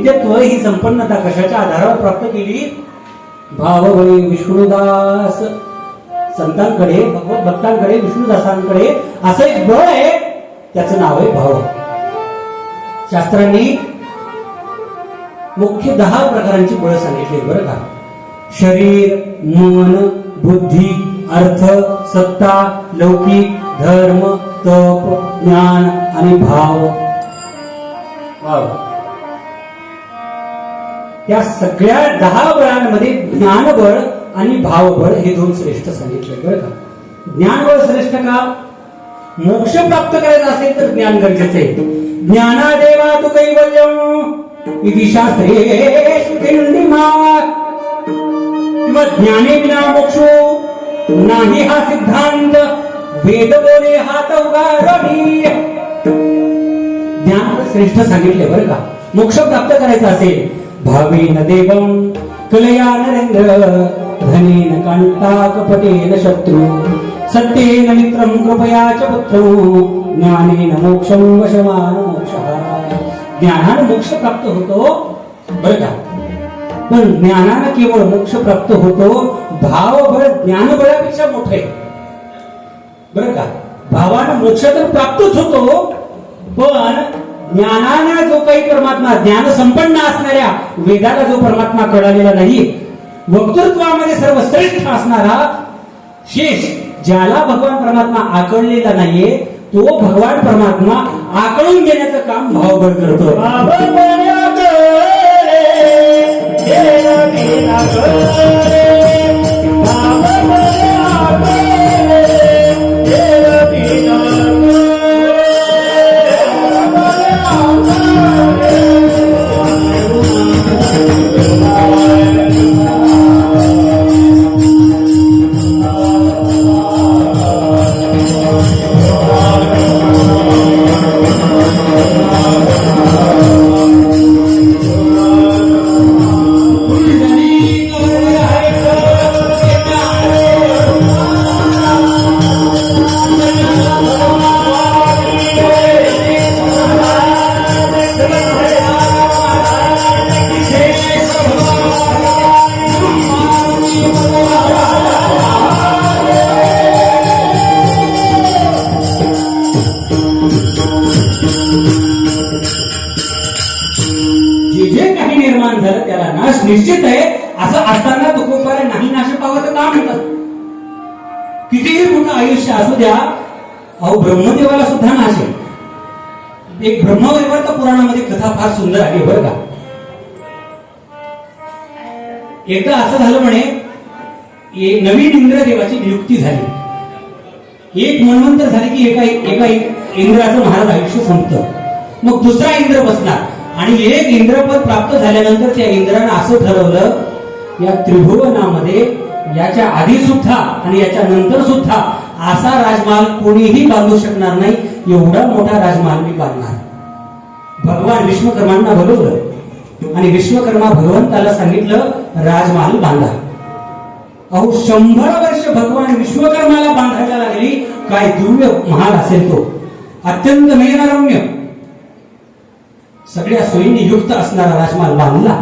नित्यत्व ही संपन्नता कशाच्या आधारावर प्राप्त केली? भावबळी विष्णुदास संतांकडे भगवत भक्तांकडे विष्णुदासांकडे. असं एक बळ आहे त्याचं नाव आहे भाव. शास्त्रांनी मुख्य दहा प्रकारांची बळ सांगितली बरं का. शरीर मन बुद्धी अर्थ सत्ता लौकिक धर्म तप ज्ञान आणि भाव. भाव. या सगळ्या दहा बळांमध्ये ज्ञानबळ आणि भावबळ हे दोन श्रेष्ठ सांगितले बरं का? ज्ञानबळ श्रेष्ठ का? मोक्ष प्राप्त करायचा असेल तर ज्ञान गरजेचं आहे. ज्ञानादेवा तू कैवल्यम इति शास्त्रे किंवा ज्ञाने विना मोक्षो नाही हा सिद्धांत. वेद बोले हात ज्ञान श्रेष्ठ सांगितले बरं का? मोक्ष प्राप्त करायचा असेल भावेन देवं कलया नरेन्द्र धनेन कंटाकपटेन शत्रू सत्येन मित्रं कृपया च पुत्रो ज्ञानेन मोक्षं वशमान मोक्ष। ज्ञानानं मोक्ष प्राप्त होतो बरं का? पण ज्ञानानं केवळ मोक्ष प्राप्त होतो भावबळ ज्ञानबळापेक्षा मोठे आहे. बरं का? भावानं मोक्ष तर प्राप्तच होतो पण ज्ञानानं जो काही परमात्मा ज्ञान संपन्न असणाऱ्या वेदाला जो परमात्मा कळालेला नाही वक्तृत्वामध्ये सर्वश्रेष्ठ असणारा शेष ज्याला भगवान परमात्मा आकळलेला नाहीये तो भगवान परमात्मा आकळून घेण्याचं काम भावगड करतो. ब्रह्मदेवाला सुद्धा नाश एक ब्रह्मवैवर्त पुराणामध्ये कथा फार सुंदर आहे बरं का? एकदा असं झालं म्हणे नवीन इंद्रदेवाची नियुक्ती झाली. एक मनवंतर झाले की एका एका इंद्राचं महाराज आयुष्य संपत. मग दुसरा इंद्र बसला आणि एक इंद्रपद प्राप्त झाल्यानंतर त्या इंद्रानं असं ठरवलं या त्रिभुवनामध्ये याच्या आधी सुद्धा आणि याच्या नंतर सुद्धा असा राजमहाल कोणीही बांधू शकणार नाही एवढा मोठा राजमहाल मी बांधणार. भगवान विश्वकर्मांना बोलवलं आणि विश्वकर्मा भगवंताला सांगितलं राजमहाल बांधा. अहो शंभर वर्ष भगवान विश्वकर्माला बांधायला लागली काय दिव्य महाल असेल तो. अत्यंत नयनरम्य सगळ्या सोयींनी युक्त असणारा राजमहाल बांधला.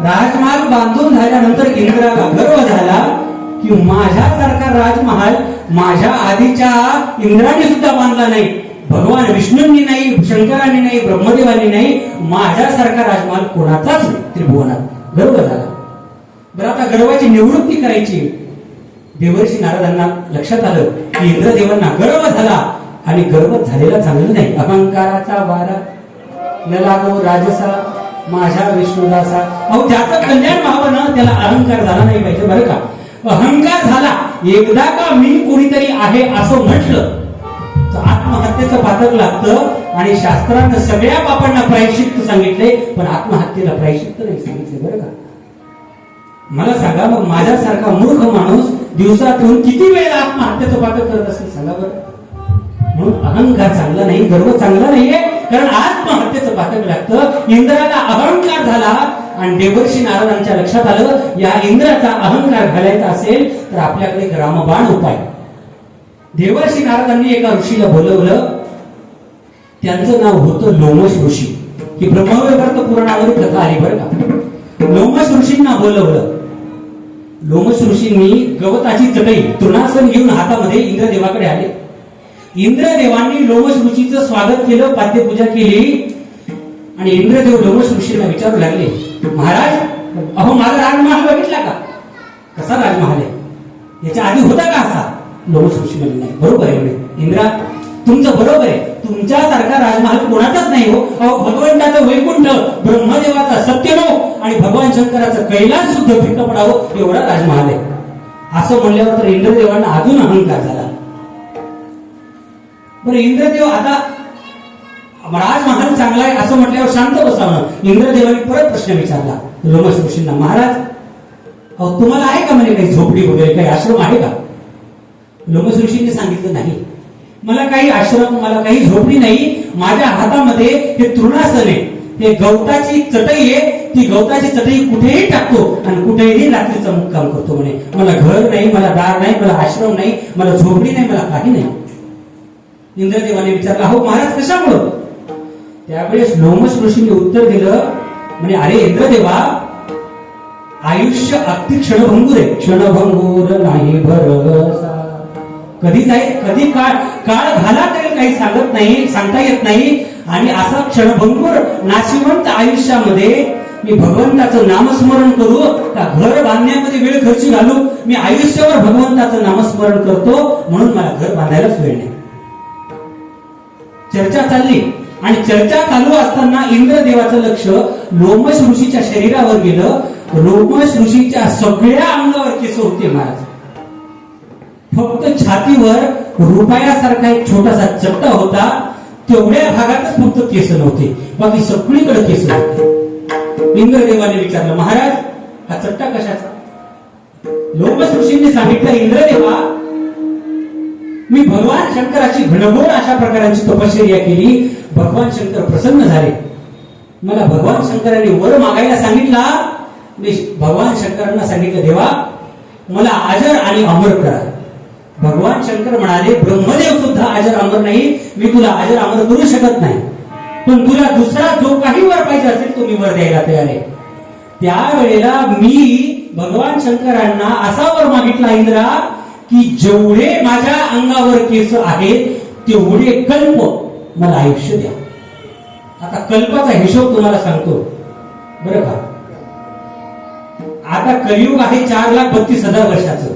राजमहाल बांधून झाल्यानंतर इंद्राला गर्व झाला की माझ्यासारखा राजमहाल माझ्या आधीच्या इंद्राने सुद्धा बांधला नाही. भगवान विष्णूंनी नाही शंकरांनी नाही ब्रह्मदेवांनी नाही माझ्यासारखा राजमहाल कोणाचाच नाही. त्रिभुवनात. गर्व झाला. बरं आता गर्वाची निवृत्ती करायची. देवर्षी नारदांना लक्षात आलं की इंद्रदेवांना गर्व झाला आणि गर्व झालेला चांगलं नाही. अहंकाराचा वारा. न लागो राजसा माझ्या विष्णुदासा. अहो ज्याचं कल्याण व्हावं ना त्याला अहंकार झाला नाही पाहिजे बरं का? अहंकार झाला. एकदा का मी कुणीतरी आहे असं म्हटलं तर आत्महत्येचं पातक लागतं आणि शास्त्रानं सगळ्या बापांना प्रायश्चित्त सांगितले पण आत्महत्येला प्रायश्चित्त नाही सांगितले बरं का? मला सांगा मग माझ्यासारखा मूर्ख माणूस दिवसातून किती वेळेला आत्महत्येचं पातक करत असेल? सांगा बरं. म्हणून अहंकार चांगला नाही गर्व चांगला नाहीये कारण आत्महत्येचं पातक लागतं. इंद्राला अहंकार झाला आणि देवर्षी नारदांच्या लक्षात आलं या इंद्राचा अहंकार घालायचा असेल तर आपल्याकडे एक रामबाण उपाय. देवर्षी नारदांनी एका ऋषीला बोलवलं त्यांचं नाव होतं लोमश ऋषी. की ब्रह्मव्यवर्त पुराणावर कथा आली बरं का. लोमश ऋषींना बोलवलं. लोमश ऋषींनी गवताची चटई तृणासन घेऊन हातामध्ये इंद्रदेवाकडे आले. इंद्रदेवांनी लोमश ऋषीचं स्वागत केलं पाद्यपूजा केली आणि इंद्रदेव लोमश ऋषींना विचारू लागले. महाराज अहो माझा राजमहाल बघितला का? कसा राजमहाल आहे? याच्या आधी होता का असा? लोक ऋषी म्हणजे नाही बरोबर आहे म्हणे. इंद्रा तुमचं बरोबर आहे. तुमच्यासारखा राजमहाल कोणाचाच नाही हो. अहो भगवंताचं वैकुंठ ब्रह्मदेवाचा सत्यनो हो. आणि भगवान शंकराचं कैलास सुद्धा फिक्क पडावं एवढा राजमहाल आहे. असं म्हणल्यावर तर इंद्रदेवांना अजून अहंकार झाला. बरं इंद्रदेव आता राजमहाल चांगला आहे असं म्हटल्यावर शांत बसावं. इंद्रदेवाने परत प्रश्न विचारला. लोमस ऋषींना महाराज अहो तुम्हाला आहे का म्हणे काही झोपडी वगैरे काही आश्रम आहे का? लोमस ऋषींनी सांगितलं नाही. मला काही आश्रम मला काही झोपडी नाही. माझ्या हातामध्ये हे तृणासन आहे. हे गवताची चटई आहे. ती गवताची चटई कुठेही टाकतो आणि कुठेही रात्रीचा मुक्काम करतो म्हणे. मला घर नाही मला दार नाही मला आश्रम नाही मला झोपडी नाही मला काही नाही. इंद्रदेवाने विचारला हो महाराज कशामुळं? त्यावेळेस लोमस ऋषीने उत्तर दिलं म्हणे अरे इंद्रदेवा आयुष्य अगदी क्षणभंगूर आहे. क्षणभंगूर नाही भरसा. कधी जाईल कधी काळ काळ घाला तरी काही सांगत नाही सांगता येत नाही. आणि असा क्षणभंगूर नाशिवंत आयुष्यामध्ये मी भगवंताचं नामस्मरण करू का घर बांधण्यामध्ये वेळ खर्च घालू? मी आयुष्यावर भगवंताचं नामस्मरण करतो म्हणून मला घर बांधायलाच वेळ नाही. चर्चा चालली. आणि चर्चा चालू असताना इंद्रदेवाचं लक्ष लोमश ऋषीच्या शरीरावर गेलं. लोमश ऋषीच्या सगळ्या अंगावर केस होते महाराज. फक्त छातीवर रुपयासारखा एक छोटासा चट्टा होता. तेवढ्या भागातच फक्त केस नव्हते. बाकी सगळीकडे केस होते इंद्रदेवाने विचारलं महाराज हा चट्टा कशाचा? लोमश ऋषींनी सांगितलं इंद्रदेवा मी भगवान शंकराची घनघोर अशा प्रकारांची तपश्चर्या केली. भगवान शंकर प्रसन्न झाले. मला भगवान शंकरांनी वर मागायला सांगितला. मी भगवान शंकरांना सांगितलं देवा मला आजर आणि अमर करा. भगवान शंकर म्हणाले ब्रह्मदेव सुद्धा आजर अमर नाही. मी तुला आजर अमर करू शकत नाही. पण तुला दुसरा जो काही वर पाहिजे असेल तो मी वर द्यायला तयार आहे. त्यावेळेला मी भगवान शंकरांना असा वर मागितला इंद्रा की जेवढे माझ्या अंगावर केस आहेत तेवढे कल्प मला आयुष्य द्या. आता कल्पाचा हिशोब तुम्हाला सांगतो. बरं का? आता कलियुग आहे चार लाख बत्तीस हजार वर्षाचं.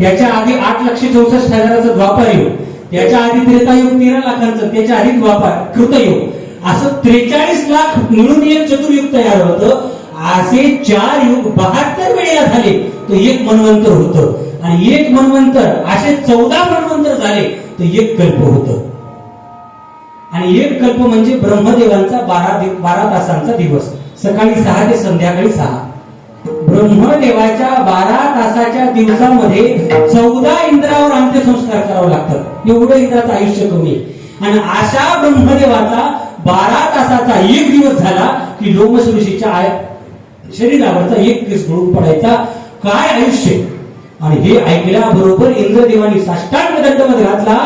त्याच्या आधी आठ लक्ष चौसष्ट हजाराचं द्वापार युग त्याच्या आधी त्रेतायुग तेरा लाखांचं त्याच्या आधी द्वापार कृतयुग. असं त्रेचाळीस लाख मिळून एक चतुर्युग तयार होतं. असे चार युग बहात्तर वेळेला झाले. तो एक मनवंतर होतं. आणि एक मनवंतर असे चौदा मनवंतर झाले तर एक कल्प होतं. आणि एक कल्प म्हणजे ब्रह्मदेवांचा बारा दिव- बारा तासांचा दिवस. सकाळी सहा ते संध्याकाळी सहा. ब्रह्मदेवाच्या बारा तासाच्या दिवसामध्ये चौदा इंद्रावर अंत्यसंस्कार करावं लागतात. एवढं इंद्राचं आयुष्य कमी आहे. आणि अशा ब्रह्मदेवाचा बारा तासाचा एक दिवस झाला की लोमसृषीच्या आय- शरीरावरचा एक केस गळून पडायचा. काय आयुष्य? आणि हे ऐकल्याबरोबर इंद्रदेवाने साष्टांग दंडमध्ये घातला.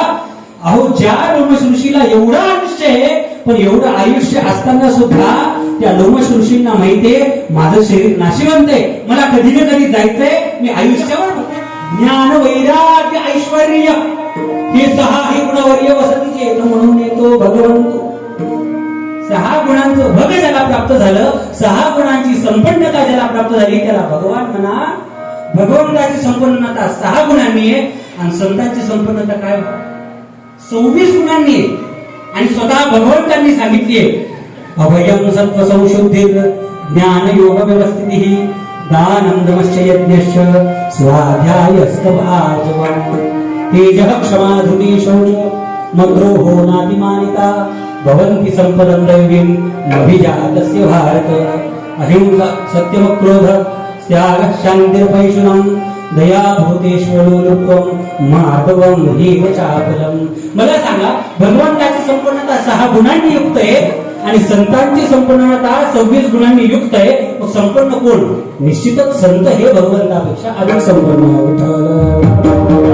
अहो ज्या लोमशृषीला एवढा एवढं आयुष्य आहे पण एवढं आयुष्य असताना सुद्धा त्या लोमशृषींना माहितीये माझं शरीर नाशिवंत आहे. मला कधी ना कधी जायचंय मी आयुष्यावर ज्ञान वैराग्य ऐश्वर हे सहा हे गुणवर्य वसतीचे म्हणून येतो भगवंत. सहा गुणांचं भग ज्याला प्राप्त झालं सहा गुणांची संपन्नता ज्याला प्राप्त झाली त्याला भगवान म्हणा भगवंताची संपन्नता सहा गुणांनी आहे. आणि संतांची संपन्नता काय हो? सव्वीस गुणांनी आहे. आणि स्वतः भगवंतांनी सांगितली अभयम सत्व संशुद्धी ज्ञान योग व्यवस्थिती दानम दमश्च यज्ञश्च स्वाध्याय तेज क्षमा धृती शौच मद्रोहो नातिमानिता। भवन्ति संपदं दैवीं नभिजातस्य भारत। अहिंसा सत्यमक्रोध त्यागः शान्तिर्पैशुनं दया भूतेष्वलोलुत्वं माधवं हेव चापलम मला सांगा भगवान त्याची संपूर्णता सहा गुणांनी युक्त आहे आणि संतांची संपूर्णता सव्वीस गुणांनी युक्त आहे मग संपन्न कोण? निश्चितच संत हे भगवंतापेक्षा अधिक संपन्न विठ्ठल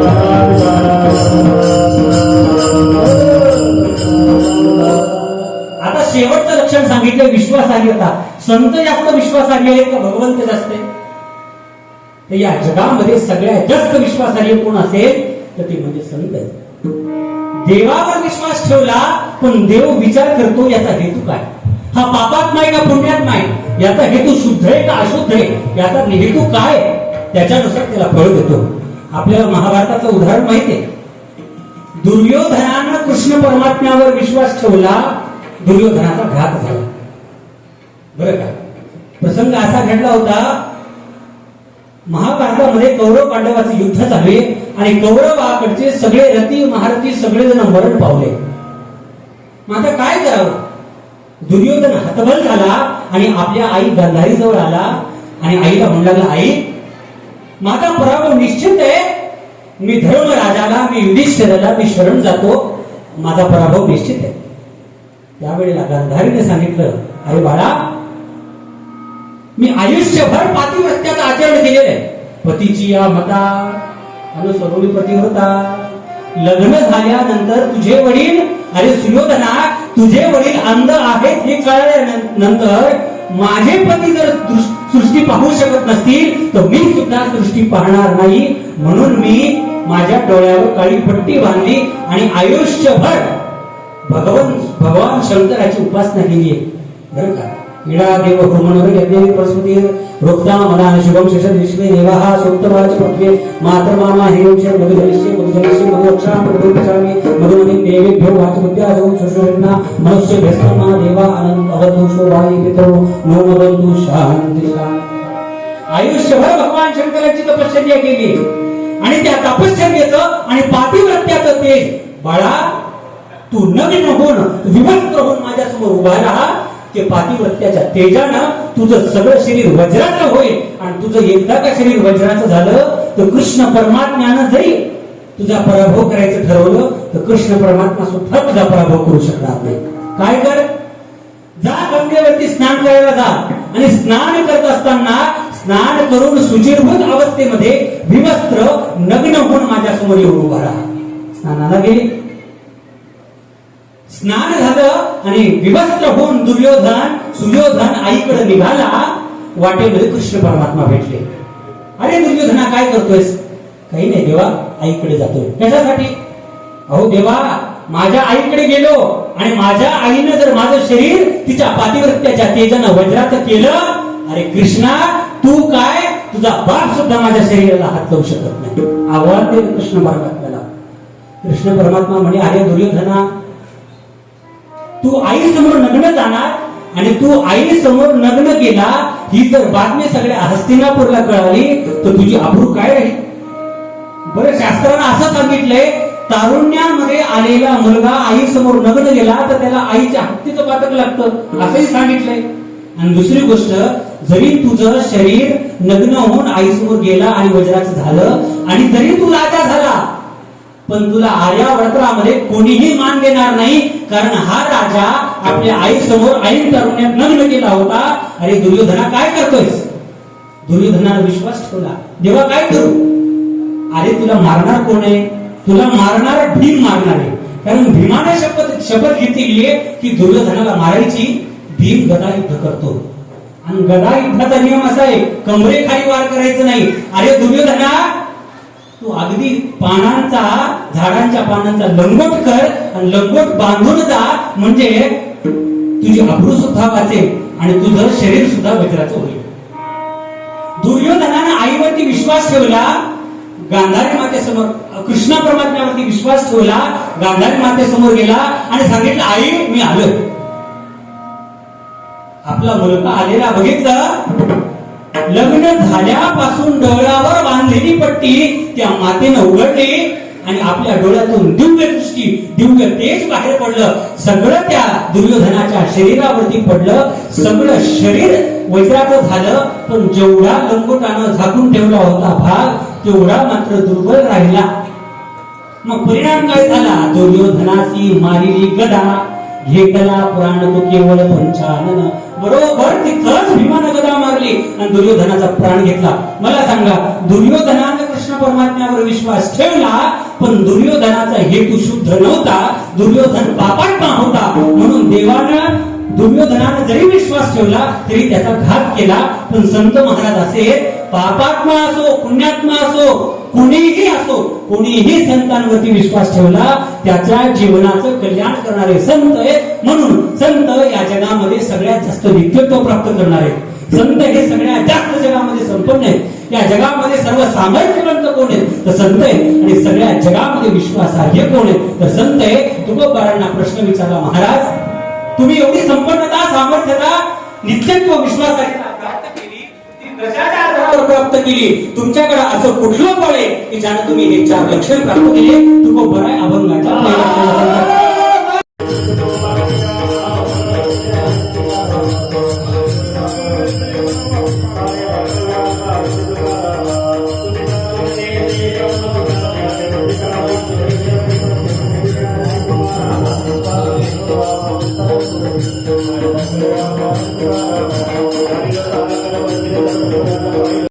आता शेवटचं लक्षण सांगितलं विश्वासार्हता संत जास्त विश्वासार्ह आहेत का भगवंत जास्त आहे? तर या जगामध्ये सगळ्यात जास्त विश्वासार्ह कोण असेल तर ते म्हणजे संत देवावर विश्वास ठेवला पण देव विचार करतो याचा हेतू काय? हा पापात नाही का पुण्यात नाही? याचा हेतू शुद्ध आहे का अशुद्ध आहे? याचा हेतू काय? त्याच्यानुसार त्याला फळ देतो. आपल्याला महाभारताचं उदाहरण माहिती आहे. दुर्योधनानं कृष्ण परमात्म्यावर विश्वास ठेवला दुर्योधनाचा घात झाला. बरं का? प्रसंग असा घडला होता महाभारतामध्ये कौरव पांडवाचं युद्ध चालू आहे आणि कौरवाकडचे सगळे रती महारथी सगळे जण मरण पावले. मग आता काय करावं? दुर्योधन हतबल झाला आणि आपल्या आई गांधारी जवळ आला आणि आईला म्हणू लागला आई माझा पराभव निश्चित आहे. मी धर्मराजाला मी युधिष्ठिराला मी शरण जातो. माझा पराभव निश्चित आहे. त्यावेळेला गांधारीने सांगितलं अरे बाळा मी आयुष्यभर पातिव्रत्याचं आचरण केलेलं आहे. पतीची या मता अनुसरून पती होता लग्न झाल्यानंतर तुझे वडील अरे सुयोधना तुझे वडील अंध आहेत हे कळल्यानंतर माझे पती जर सृष्टी पाहू शकत नसतील तर मी सुद्धा सृष्टी पाहणार नाही. म्हणून मी माझ्या डोळ्यावर काळी पट्टी बांधली आणि आयुष्यभर भगवान भगवान शंकराची उपासना केली आहे. बरं का? इडा देव होमनवर यज्ञ प्रसूती रोक्ता मना शुभम शेषद विश्वे देवाः सोत्तवाच पत्वे मातर मामा हिरोक्ष मधुधनिष्य मधुधनिष्य मधुरक्षा मधुपचामी मधुमती देवेभ्यो वाचमुद्या जाऊन सुषुरना मनुष्य भेस्तना देवा आनंद अवधूषो वाई पितरो नो मवन्तु शान्ति आयुष्यभर भगवान शंकराची तपश्चर्या केली. आणि त्या तपश्चर्याचं आणि पातिव्रत्याचं तेज बाळा तू नग्न होऊन विभक्त होऊन माझ्यासमोर उभा राहा. ते पातिव्रत्याच्या तेजानं तुझं सगळं शरीर वज्राचं होईल आणि तुझं एकदा का शरीर वज्राचं झालं तर कृष्ण परमात्म्यानं जरी तुझा पराभव करायचं ठरवलं तर कृष्ण परमात्मा सुद्धा तुझा पराभव करू शकणार नाही. काय कर? जा गंगेवरती स्नान करायला जा. आणि स्नान करत असताना स्नान करून सुचिरभूत अवस्थेमध्ये विवस्त्र नग्न होऊन माझ्यासमोर येऊन उभा राहा. स्नानाला गेले. स्नान झालं आणि विवस्त्र होऊन दुर्योधन सुयोधन आईकडे निघाला. वाटेमध्ये कृष्ण परमात्मा भेटले. अरे दुर्योधना काय करतोयस? काही नाही देवा आईकडे जातोय. कशासाठी? अहो देवा माझ्या आईकडे गेलो आणि माझ्या आईनं जर माझं शरीर तिच्या पातिवृत्याच्या तेजानं वज्राचं केलं अरे कृष्णा तू काय? तुझा बाप सुद्धा माझ्या शरीराला हात लावू शकत नाही. आव्हान ते कृष्ण परमात्म्याला. कृष्ण परमात्मा म्हणे अरे दुर्योधना तू आई समोर नग्न जाणार आणि तू आई समोर नग्न केला ही जर बातमी सगळ्या हस्तिनापूरला कळाली तर तुझी आबरू काय राहील? बरं शास्त्रानं असं सांगितलंय तारुण्यामध्ये आलेला मुलगा आई समोर नग्न गेला तर त्याला आईच्या हत्तीचं पातक लागतं असंही सांगितलंय. आणि दुसरी गोष्ट जरी तुझं शरीर नग्न होऊन आई समोर गेला आणि वज्राचं झालं आणि जरी तू राजा झाला पण तुला आर्यावर्तनामध्ये कोणीही मान देणार नाही कारण हा राजा आपल्या आई समोर ऐन तरुण्यात नग्न केला होता. अरे दुर्योधना काय करतोयस? दुर्योधनाला विश्वास ठेवला. देवा काय करू? अरे तुला मारणार कोण आहे? तुला मारणार भीम मारणार आहे. कारण भीमाने शपथ शपथ घेतलेली आहे की दुर्योधनाला मारायची भीम गदा युद्ध करतो आणि गदा युद्धाचा नियम असा आहे कमरेखाली वार करायचं नाही. अरे दुर्योधना तू अगदी पानांचा झाडांच्या पानांचा लंगोट कर आणि लंगोट बांधून जा. म्हणजे तुझी अब्रू सुद्धा वाचेल आणि तुझं शरीर सुद्धा वज्राचं होईल. दुर्योधनानं आईवरती विश्वास ठेवला. गांधारी मातेसमोर कृष्णा परमात्म्यावरती विश्वास ठेवला. गांधारी मातेसमोर गेला आणि सांगितलं आई मी आलो आपला मुलगा आलेला बघितलं. लग्न झाल्यापासून डोळ्यावर बांधलेली पट्टी त्या मातेनं उघडली आणि आपल्या डोळ्यातून दिव्य दृष्टी दिव्य तेज बाहेर पडलं. सगळं त्या दुर्योधनाच्या शरीरावरती पडलं. सगळं शरीर वज्राचं झालं. पण जेवढा लंगोटानं झाकून ठेवला होता भाग तेवढा मात्र दुर्बल राहिला. मग परिणाम काय झाला? दुर्योधनासी मारिली गदा. घेतला पुराण तो केवळ पंचानन बरोबर तिथंच भीमानं गदा मारली आणि दुर्योधनाचा प्राण घेतला. मला सांगा दुर्योधनानं कृष्ण परमात्म्यावर विश्वास ठेवला पण दुर्योधनाचा हेतू शुद्ध नव्हता दुर्योधन पापात्मा होता. म्हणून देवानं दुर्योधनानं जरी विश्वास ठेवला तरी त्याचा घात केला. पण संत महाराज असे पापात्मा असो पुण्यात्मा असो कुणीही असो कुणीही संतांवरती विश्वास ठेवला त्याच्या जीवनाचं कल्याण करणारे संत आहेत. म्हणून संत या जगामध्ये सगळ्यात जास्त नित्यत्व प्राप्त करणारे संत हे सगळ्यात जास्त जगामध्ये संपन्न आहेत. या जगामध्ये सर्व सामर्थ्यवंत कोण आहेत? तर संत आहे आणि सगळ्या जगामध्ये विश्वासार्ह कोण आहेत? तर संत आहे तुकोबारांना प्रश्न विचारला महाराज तुम्ही एवढी संपन्नता सामर्थ्यता नित्यत्व विश्वासार्हता प्राप्त केली. तुमच्याकडे असं कुठलं फळ आहे की ज्यानं तुम्ही हे चार लक्षण प्राप्त केले? तुमको बराय अभंगाचा